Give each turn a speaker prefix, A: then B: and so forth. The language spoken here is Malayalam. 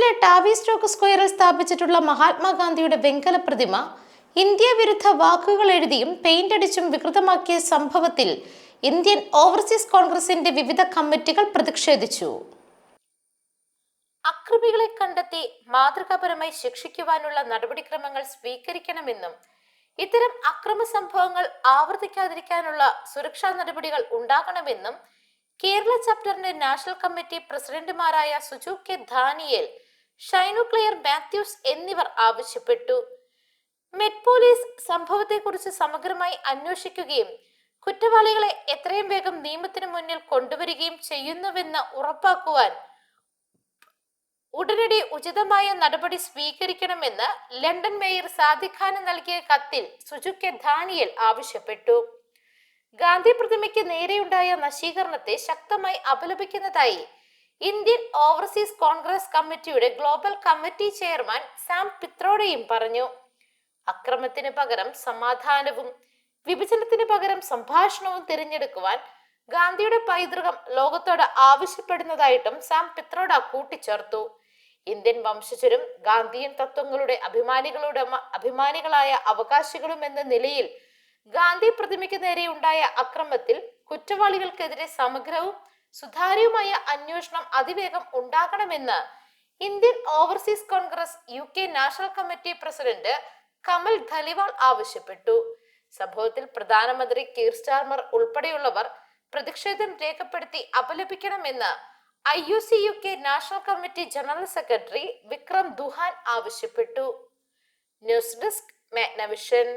A: ലണ്ടനിലെ ടാവി സ്റ്റോക്ക് സ്ക്വയറിൽ സ്ഥാപിച്ചിട്ടുള്ള മഹാത്മാഗാന്ധിയുടെ വെങ്കല പ്രതിമ ഇന്ത്യ വിരുദ്ധ വാക്കുകൾ എഴുതിയും പെയിന്റ് അടിച്ചും വികൃതമാക്കിയ സംഭവത്തിൽ ഇന്ത്യൻ ഓവർസീസ് കോൺഗ്രസിന്റെ വിവിധ കമ്മിറ്റികൾ പ്രതിഷേധിച്ചു. അക്രമികളെ കണ്ടെത്തി മാതൃകാപരമായി ശിക്ഷിക്കുവാനുള്ള നടപടിക്രമങ്ങൾ സ്വീകരിക്കണമെന്നും ഇത്തരം അക്രമ സംഭവങ്ങൾ ആവർത്തിക്കാതിരിക്കാനുള്ള സുരക്ഷാ നടപടികൾ ഉണ്ടാകണമെന്നും കേരള ചാപ്റ്ററിന്റെ നാഷണൽ കമ്മിറ്റി പ്രസിഡന്റുമാരായ Suju K Daniel Shainu Clear Mathews എന്നിവർ ആവശ്യപ്പെട്ടു. മെറ്റ് പോലീസ് സംഭവത്തെക്കുറിച്ച് സമഗ്രമായി അന്വേഷിക്കുകയും കുറ്റവാളികളെ എത്രയും വേഗം നിയമത്തിന് മുന്നിൽ കൊണ്ടുവരികയും ചെയ്യുന്നുവെന്ന് ഉറപ്പാക്കുവാൻ ഉടനടി ഉചിതമായ നടപടി സ്വീകരിക്കണമെന്ന് ലണ്ടൻ മേയർ സാദിഖ് ഖാന് നൽകിയ കത്തിൽ സുജുക്കെ ധാനിയൽ ആവശ്യപ്പെട്ടു. ഗാന്ധി പ്രതിമയ്ക്ക് നേരെയുണ്ടായ നശീകരണത്തെ ശക്തമായി അപലപിക്കുന്നതായി ഇന്ത്യൻ ഓവർസീസ് കോൺഗ്രസ് കമ്മിറ്റിയുടെ ഗ്ലോബൽ കമ്മിറ്റി ചെയർമാൻ സാം പിത്രോഡയും പറഞ്ഞു. അക്രമത്തിന് പകരം സമാധാനവും വിഭജനത്തിന് പകരം സംഭാഷണവും തിരഞ്ഞെടുക്കുവാൻ ഗാന്ധിയുടെ പൈതൃകം ലോകത്തോട് ആവശ്യപ്പെടുന്നതായിട്ടും സാം പിത്രോഡ കൂട്ടിച്ചേർത്തു. ഇന്ത്യൻ വംശജരും ഗാന്ധിയൻ തത്വങ്ങളുടെ അഭിമാനികളുടെ അഭിമാനികളായ അവകാശികളും എന്ന നിലയിൽ ഗാന്ധി പ്രതിമയ്ക്ക് നേരെ ഉണ്ടായ അക്രമത്തിൽ കുറ്റവാളികൾക്കെതിരെ സമഗ്രവും സുതാര്യവുമായ അന്വേഷണം അതിവേഗം ഉണ്ടാകണമെന്ന് Indian overseas Congress U K national committee president Kamal Dhaliwal ആവശ്യപ്പെട്ടു. സംഭവത്തിൽ പ്രധാനമന്ത്രി കീർ സ്റ്റാർമർ ഉൾപ്പെടെയുള്ളവർ പ്രതിഷേധം രേഖപ്പെടുത്തി അപലപിക്കണമെന്ന് I U C U K national committee general secretary Vikram Duhan ആവശ്യപ്പെട്ടു. News desk Magnavision.